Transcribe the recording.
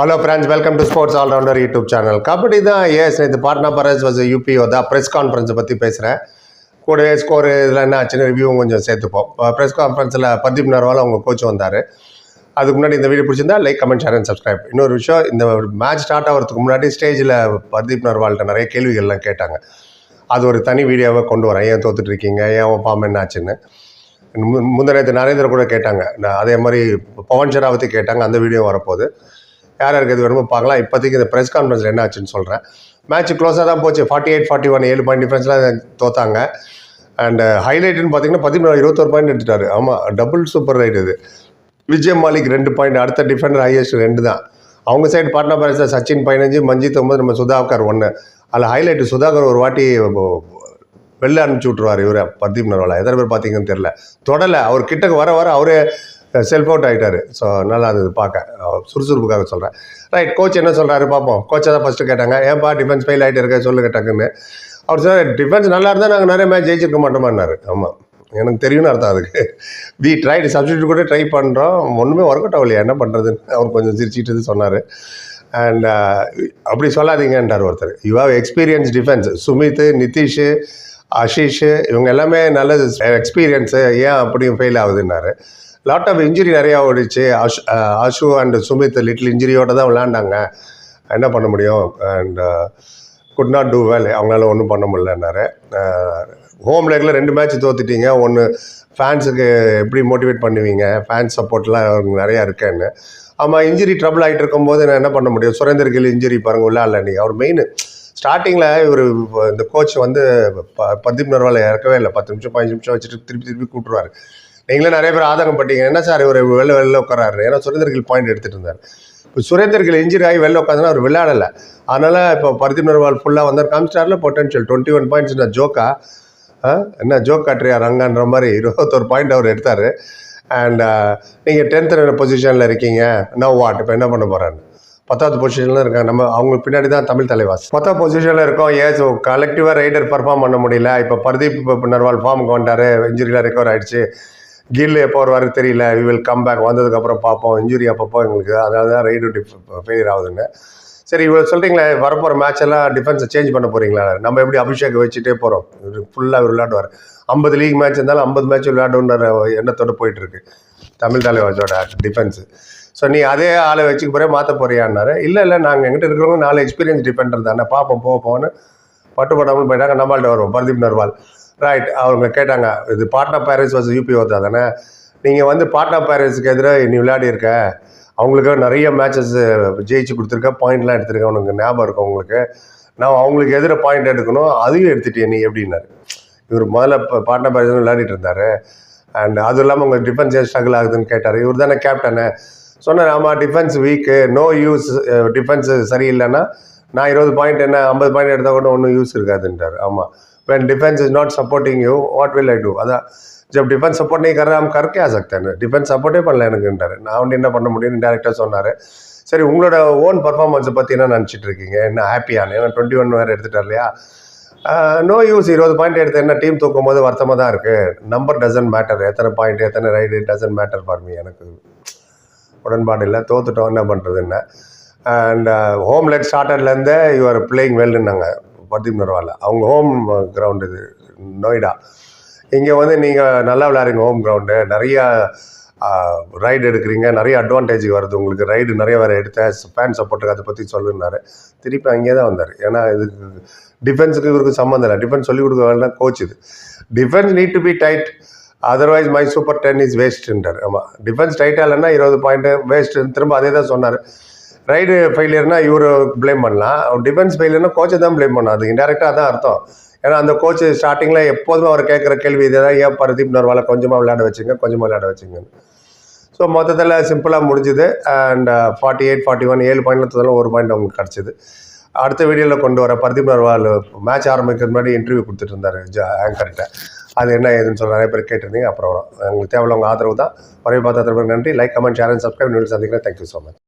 Hello friends welcome to sports allrounder YouTube channel kabaddi தான் as இது பாட்னா பரஸ் was யூபிஓ தான் ப்ரெஸ் கான்ஃபரன்ஸை பற்றி பேசுகிறேன் கூடவே ஸ்கோர் இதெல்லாம் என்ன ஆச்சுன்னு ரிவ்யூவும் கொஞ்சம் சேர்த்துப்போம். ப்ரெஸ் கான்ஃபரன்ஸில் பர்தீப் நர்வால் அவங்க கோச் வந்தார். அதுக்கு முன்னாடி இந்த வீடியோ பிடிச்சிருந்தா like comment share and subscribe இன்னொரு விஷயம் இந்த மேட்ச் ஸ்டார்ட் ஆகிறதுக்கு முன்னாடி ஸ்டேஜில் பர்தீப் நர்வால்கிட்ட நிறைய கேள்விகள்லாம் கேட்டாங்க. அது ஒரு தனி வீடியோவை கொண்டு வரேன். ஏன் தோத்துட்டு இருக்கீங்க? ஏன் உன் பாம்பு என்ன ஆச்சுன்னு? முந்தினத்து நரேந்திர கூட கேட்டாங்க. அதே மாதிரி பவன் ஷராவத்தி கேட்டாங்க. அந்த வீடியோ வரப்போகுது. யார் யாருக்கு இது வேணுமோ பார்க்கலாம். இப்போதைக்கு இந்த ப்ரெஸ் கான்ஃபரன்ஸில் என்ன ஆச்சுன்னு சொல்கிறேன் மேட்ச் க்ளோஸாக தான் போச்சு. ஃபார்ட்டி எயிட் ஃபார்ட்டி ஒன் ஏழு பாயிண்ட் டிஃப்ரென்ஸ்லாம் தோத்தாங்க அண்ட் ஹைலைட்னு பார்த்தீங்கன்னா பதிமூணு இருபத்தொரு பாயிண்ட் எடுத்துட்டாரு. ஆமாம் டபுள் சூப்பர் ரைட் இது. விஜய் மாலிக் ரெண்டு பாயிண்ட் அடுத்த டிஃபெண்டர் ஹையஸ்ட் ரெண்டு தான். அவங்க சைடு பாட்னா பேரஸில் சச்சின் பதினஞ்சு மஞ்சித் ஒன்பது நம்ம சுதாகர் ஒன்று அதில் ஹைலைட்டு சுதாகர் ஒரு வாட்டி வெளில அனுப்பிச்சி விட்ருவார் இவரை பர்தீப் நர்வாலா எத்தனை பேர் பார்த்தீங்கன்னு தெரில தொடலை. அவர் கிட்டக்கு வர வர அவரே செல்ஃப் அவுட் ஆகிட்டாரு ஸோ நல்லா இருந்தது பார்க்க அவர் சுறுசுறுப்புக்காக சொல்கிறேன் ரைட் கோச் என்ன சொல்கிறாரு பார்ப்போம். கோச்சை தான் ஃபஸ்ட்டு கேட்டாங்க ஏன்பா டிஃபென்ஸ் ஃபெயில் ஆகிட்டு இருக்க? சொல்லுங்க டக்குன்னு அவர் சார் டிஃபென்ஸ் நல்லா இருந்தால் நாங்கள் நிறைய மேட்ச் ஜெயிச்சிருக்க மாட்டோமான்னாரு. ஆமாம் எனக்கு தெரியும்னு அர்த்தம் அதுக்கு. வி ட்ரை சப்ஸ்டியூட் கூட ட்ரை பண்ணுறோம் ஒன்றுமே ஒர்க் அவுட் ஆகலையா என்ன பண்ணுறதுன்னு அவர் கொஞ்சம் சிரிச்சிட்டு சொன்னார். அண்ட் அப்படி சொல்லாதீங்கன்றார் ஒருத்தர். You have experience defence Sumit Nitish Ashish இவங்க எல்லாமே நல்ல எக்ஸ்பீரியன்ஸு ஏன் அப்படியும் ஃபெயில் ஆகுதுன்னாரு. லாட் ஆஃப் இன்ஜுரி நிறையா ஓடிச்சு. அஷ் அஷு அண்ட் சுமித் லிட்டில் இன்ஜுரியோடு தான் விளாண்டாங்க என்ன பண்ண முடியும்? And could not do well அவங்களால ஒன்றும் பண்ண முடியலன்னாரு. ஹோம் லெக்கில் ரெண்டு மேட்ச் தோத்துட்டீங்க. ஒன்று ஃபேன்ஸுக்கு எப்படி மோட்டிவேட் பண்ணுவீங்க? ஃபேன்ஸ் சப்போர்ட்லாம் நிறையா இருக்கேன்னு. ஆமாம் இன்ஜுரி ட்ரபிள் ஆகிட்டு இருக்கும்போது நான் என்ன பண்ண முடியும்? சுரேந்தர் கில் இன்ஜுரி பாருங்க விளாட்ல நீங்கள் அவர் மெயின் ஸ்டார்டிங்கில் இவர் இந்த கோச் வந்து ப பர்தீப் நர்வாலை இறக்கவே இல்லை. பத்து நிமிஷம் பதினஞ்சு நிமிஷம் வச்சுட்டு திருப்பி திருப்பி கூட்டுருவார். நீங்களே நிறைய பேர் ஆதங்கம் பட்டீங்க என்ன சார் இவர் வெளில வெளில உட்காராரு ஏன்னா சுரேந்தர்கள் பாயிண்ட் எடுத்துகிட்டு இருந்தார். இப்போ சுரேந்தர்கள் இன்ஜுரி ஆகி வெளில உட்காந்துனா அவர் விளையாடலை. அதனால் இப்போ பர்தீப் நர்வால் ஃபுல்லாக வந்தார். காம்ஸ்டாரில் பொட்டன்ஷியல் டுவெண்ட்டி ஒன் பாயிண்ட்ஸ் நான் ஜோக்கா? ஆ? என்ன ஜோக் காட்டுறியா ரங்கான்ற மாதிரி இருபத்தொரு பாயிண்ட் அவர் எடுத்தார். அண்ட் நீங்கள் டென்த்து பொசிஷனில் இருக்கீங்க? நான் வாட் இப்போ என்ன பண்ண போகிறேன்னு பத்தாவது பொசிஷனில் இருக்காங்க. நம்ம அவங்களுக்கு பின்னாடி தான் தமிழ் தலைவாஸ் பத்தாவது பொசிஷனில் இருக்கோம். ஏஸ் கலெக்டிவாக ரைடர் பர்ஃபார்ம் பண்ண முடியல. இப்போ பர்தீப் நர்வால் ஃபார்முக்கு வந்துட்டார். இன்ஜுரியில் ரெக்கவர் ஆகிடுச்சு கில் எப்போ வருவாரு தெரியல. வி வில் கம் பேக் வந்ததுக்கப்புறம் பார்ப்போம். இன்ஜுரி அப்பப்போ எங்களுக்கு அதனால தான் ரைடு ஃபெயிலியர் ஆகுதுன்னு. சரி இவ்வளோ சொல்கிறீங்களே வரப்போகிற மேட்ச் எல்லாம் டிஃபென்ஸை சேஞ்ச் பண்ண போகிறீங்களா நம்ம எப்படி அபிஷேக் வச்சுட்டே போகிறோம் ஃபுல்லாக விளையாடுவார். ஐம்பது லீக் மேட்ச் இருந்தாலும் ஐம்பது மேட்ச் விளையாடுன்ற எண்ணத்தோடு போயிட்டுருக்கு. தமிழ் தலைவாசோட டிஃபென்ஸு ஸோ நீ அதே ஆளை வச்சுக்க போகிறே மாற்ற போறியான்னாரு. இல்லை இல்லை நாங்கள் எங்கிட்ட இருக்கிறவங்க நாலு எக்ஸ்பீரியன்ஸ் டிஃபெண்டர் தானே பார்ப்போம் போக பட்டு போடாமல் போயிட்டாங்க. நம்மள்கிட்ட வருவோம். பர்தீப் நர்வால். ரைட் அவங்க கேட்டாங்க இது பாட்னா பாரிஸ் வாஸ் யூபி ஓத்தா தானே நீங்கள் வந்து பாட்னா பாரிஸுக்கு எதிராக நீ விளையாடி இருக்க அவங்களுக்கு நிறைய மேட்சஸ் ஜெயிச்சு கொடுத்துருக்க பாயிண்ட்லாம் எடுத்திருக்க. உனக்கு ஞாபகம் இருக்கும் உங்களுக்கு? நான் அவங்களுக்கு எதிராக பாயிண்ட் எடுக்கணும் அதையும் எடுத்துட்டேன் நீ எப்படின்னாரு. இவர் முதல்ல இப்போ பாட்னா பாரிஸ் விளையாடிட்டு இருந்தார். அண்ட் அதுவும் இல்லாமல் உங்கள் டிஃபென்ஸ் ஏன் ஸ்ட்ரகிள் ஆகுதுன்னு கேட்டார். இவர் தானே கேப்டனு சொன்னேன் ஆமாம் defence weak no use defence சரியில்லைன்னா நான் இருபது பாயிண்ட் என்ன ஐம்பது பாயிண்ட் எடுத்தால் கூட ஒன்றும் யூஸ் இருக்காதுன்றார். ஆமாம் when defence is not supporting you what will I do அதான் जब डिफेंस सपोर्ट नहीं कर रहा हम कर क्या सकते हैं டிஃபென்ஸ் சப்போர்ட்டே பண்ணல எனக்குன்றாரு நான் வந்து என்ன பண்ண முடியும்னு டேரெக்டாக சொன்னார் சரி உங்களோட ஓன் பர்ஃபார்மன்ஸை பற்றி என்ன நினச்சிட்டு இருக்கீங்க என்ன ஹாப்பியான ஏன்னா டுவெண்ட்டி ஒன் வேறு எடுத்துட்டார் இல்லையா நோ யூஸ் இருபது பாயிண்ட் எடுத்து என்ன டீம் தூக்கும் போது வருத்தமாக தான் இருக்குது நம்பர் டசன்ட் மேட்டர் எத்தனை பாயிண்ட் எத்தனை raid doesn't matter for me எனக்கு உடன்பாடு இல்லை தோத்துட்டோம் என்ன பண்ணுறது என்ன and home let ஸ்டார்டர்லேருந்தே your playing வெல்டுன்னாங்க பர்தீப் நர்வாலில் அவங்க ஹோம் கிரவுண்டு இது நொய்டா. இங்கே வந்து நீங்கள் நல்லா விளையாடுங்க ஹோம் கிரவுண்டு நிறையா ரைடு எடுக்கிறீங்க. நிறைய அட்வான்டேஜ் வருது உங்களுக்கு. ரைடு நிறைய வேறு எடுத்தேன் ஃபேன் சப்போர்ட்டுக்கு அதை பற்றி சொல்லுன்னாரு. திருப்பி அங்கேயே தான் வந்தார். ஏன்னா இதுக்கு டிஃபென்ஸுக்கு இவருக்கு சம்மந்தம் இல்லை. டிஃபென்ஸ் சொல்லிக் கொடுக்க வேண்டாம் கோச் இது. Defence need to be tight otherwise my super ten is வேஸ்ட்டுன்றார் ஆமாம் டிஃபென்ஸ் டைட்டாக இல்லைன்னா இருபது பாயிண்ட்டு வேஸ்ட்டுன்னு திரும்ப அதே தான் சொன்னார். ரைடு ஃபெயிலியர்னா இவர் ப்ளேம் பண்ணலாம். டிஃபென்ஸ் ஃபெயிலியர்னா கோச்சை தான் ப்ளேம் பண்ணலாம் அது இன்டெரக்டாக தான் அர்த்தம். ஏன்னா அந்த கோச் ஸ்டார்டிங்கில் எப்போதுமே அவர் கேட்குற கேள்வி இதுதான். ஏன் பரதீப் நர்வாலை கொஞ்சமாக விளையாட வச்சுங்க கொஞ்சமாக விளையாட வச்சுங்கன்னு. ஸோ மொத்தத்தில் சிம்பிளாக முடிஞ்சுது. And forty eight forty one ஏழு பாயிண்ட்ல தந்தாலும் ஒரு பாயிண்ட் அவங்களுக்கு கிடச்சிது. அடுத்த வீடியோவில் கொண்டு வர பரதீப் நர்வால் மேட்ச் ஆரம்பிக்கிற முன்னாடி இன்டர்வியூ கொடுத்துட்டு இருந்தார் ஆங்கர்கிட்ட அது என்ன ஏதுன்னு சொல்லி நிறைய பேர் கேட்டிருந்தீங்க. அப்புறம் வரும். உங்களுக்கு தேவையில்ல உங்கள் ஆதரவு தான். வரைய பார்த்து நன்றி. Like comment share and subscribe நீங்கள் சந்திக்கிறேன். Thank you so much